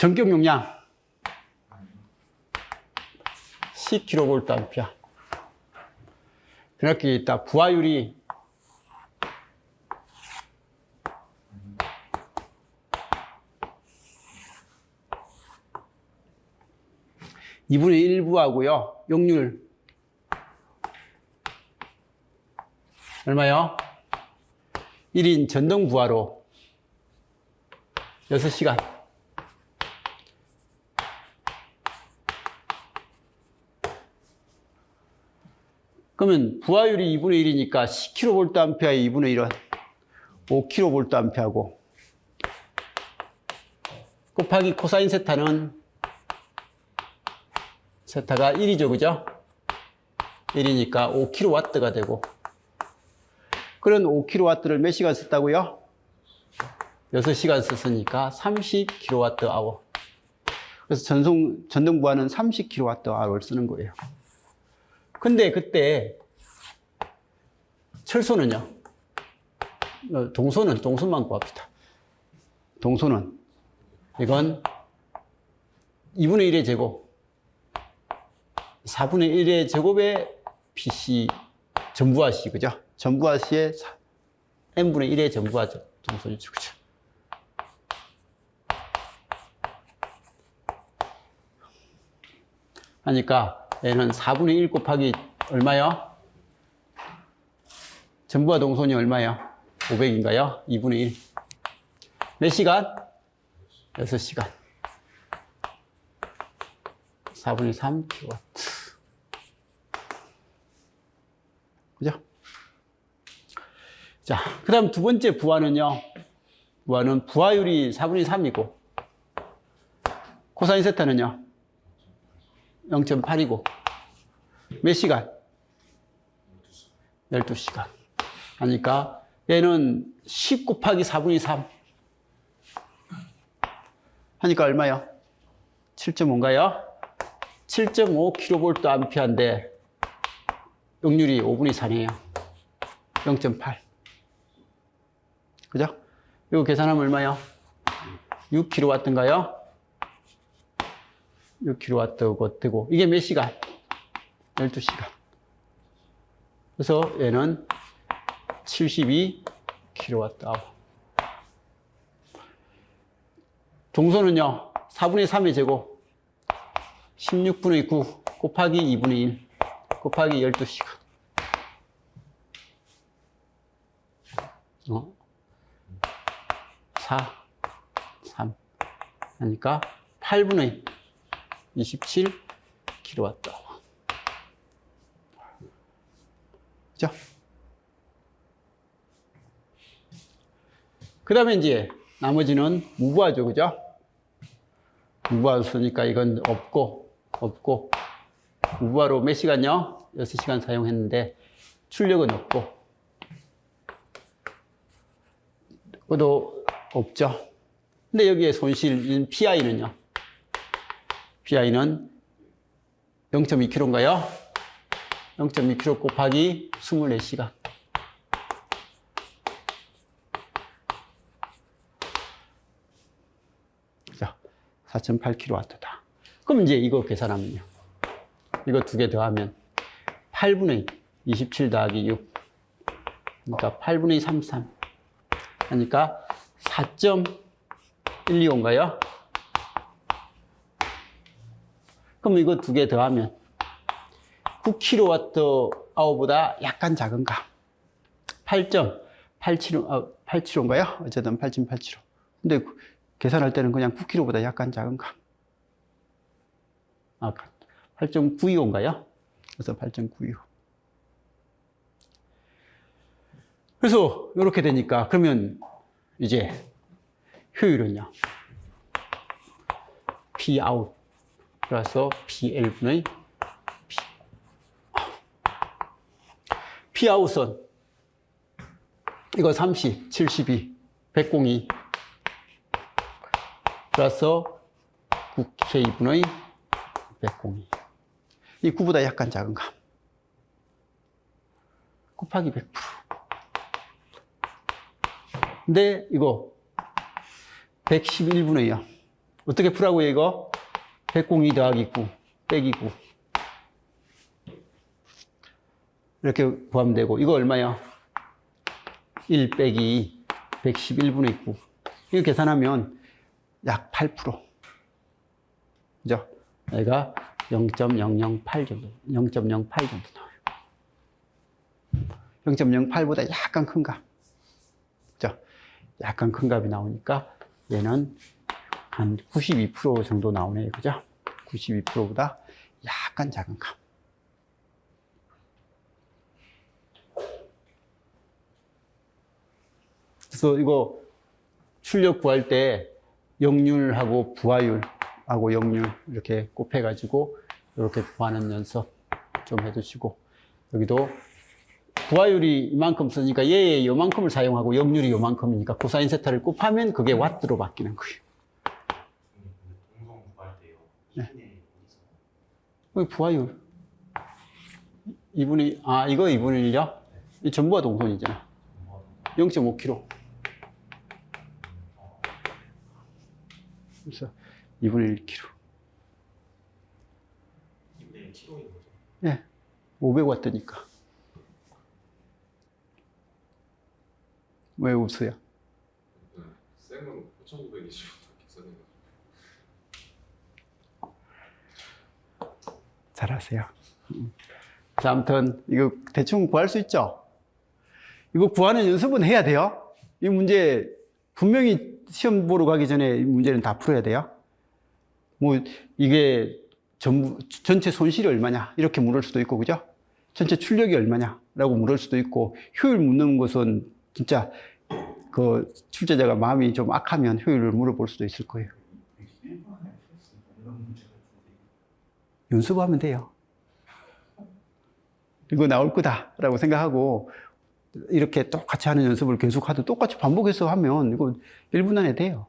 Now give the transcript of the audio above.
전격 용량 10kVA. 그렇게 있다. 부하율이 이분의 1부하고요. 용률 얼마요? 1인 전동 부하로 6시간. 그러면 부하율이 2분의 1이니까 10kVA의 2분의 1은 5kVA고 곱하기 코사인 세타는 세타가 1이죠, 그죠? 1이니까 5kW가 되고 그런 5kW를 몇 시간 썼다고요? 6시간 썼으니까 30kWh. 그래서 전송, 전동부하는 30kWh를 쓰는 거예요. 근데 그때 철소는요? 어, 동소는, 동소만 구합시다. 동소는 이건 2분의 1의 제곱, 4분의 1의 제곱의 PC 전부하 시, 그죠? 전부하시의 n분의 1의 전부하 동소이죠, 그죠? 하니까 얘는 4분의 1 곱하기 얼마요? 전부하 동선이 얼마요? 500인가요? 2분의 1. 몇 시간? 6시간. 4분의 3 kW. 그죠? 자, 그 다음 두 번째 부하는요. 부하는 부하율이 4분의 3이고, 코사인 세타는요. 0.8이고, 몇 시간? 12시간. 하니까 얘는 10 곱하기 4분의 3. 하니까 얼마요? 7.5인가요? 7.5 kVA인데 용률이 5분의 4네요. 0.8. 그죠? 이거 계산하면 얼마요? 6kW인가요? 6kW 되고 이게 몇 시간? 12시간. 그래서 얘는 72kWh. 동소는요, 4분의 3의 제곱, 16분의 9 곱하기 2분의 1 곱하기 12시간. 어? 4, 3. 하니까 8분의 27 kWh. 그죠? 그 다음에 이제 나머지는 무부하죠. 그죠? 무부하로 쓰니까 이건 없고, 없고, 무부하로 몇 시간요? 6시간 사용했는데, 출력은 없고, 그것도 없죠. 근데 여기에 손실인 PI는요? PI는 0.2kg인가요? 0.2kg 곱하기 24시간. 자, 4.8kW다. 그럼 이제 이거 계산하면요. 이거 두 개 더하면 8분의 27 더하기 6. 그러니까 8분의 33. 하니까 4.125인가요? 그럼 이거 두 개 더하면 9kWh보다 약간 작은가? 8.87, 어, 87호인가요? 어쨌든 8.87호. 근데 계산할 때는 그냥 9kg보다 약간 작은가? 아, 8.925인가요? 그래서 8.925. 그래서 이렇게 되니까 그러면 이제 효율은요. P 아 웃 그래서 PL분의 P P 아웃은 이거 30, 72, 102 그래서 9K분의 102. 이 9보다 약간 작은 감. 곱하기 100%. 근데 이거 111분의 0. 어떻게 풀라고 이거? 102 더하기 9 빼기 9 이렇게 구하면 되고 이거 얼마야? 1 빼기 111분의 9 이거 계산하면 약 8% 그죠? 얘가 0.008 정도 0.08 정도 나와요 0.08보다 약간 큰 값. 그죠? 약간 큰 값이 나오니까 얘는 한 92% 정도 나오네요. 그죠? 92%보다 약간 작은 값. 그래서 이거 출력 구할 때 역률하고 부하율하고 역률 이렇게 곱해가지고 이렇게 구하는 연습 좀 해두시고 여기도 부하율이 이만큼 쓰니까 얘의 요만큼을 사용하고 역률이 요만큼이니까 코사인 세타를 곱하면 그게 와트로 바뀌는 거예요. 동성 구할 때요. 네. 힘의 어디서? 여기 부하율. 2분의, 아, 이거 2분의 1이요? 이 전부가 동선이잖아. 0.5kg. 그래서 2분의 1kg. 힘의 키로인 거죠. 예. 500와트니까. 왜 웃어요? 네, 쌩은 9,920부터 계산해가지고 잘하세요. 음. 자, 아무튼 이거 대충 구할 수 있죠? 이거 구하는 연습은 해야 돼요. 이 문제 분명히 시험 보러 가기 전에 이 문제는 다 풀어야 돼요. 뭐 이게 전부 전체 손실이 얼마냐 이렇게 물을 수도 있고 그죠? 전체 출력이 얼마냐라고 물을 수도 있고 효율 묻는 것은 진짜 그 출제자가 마음이 좀 악하면 효율을 물어볼 수도 있을 거예요. 연습하면 돼요. 이거 나올 거다라고 생각하고 이렇게 똑같이 하는 연습을 계속하도 똑같이 반복해서 하면 이거 1분 안에 돼요.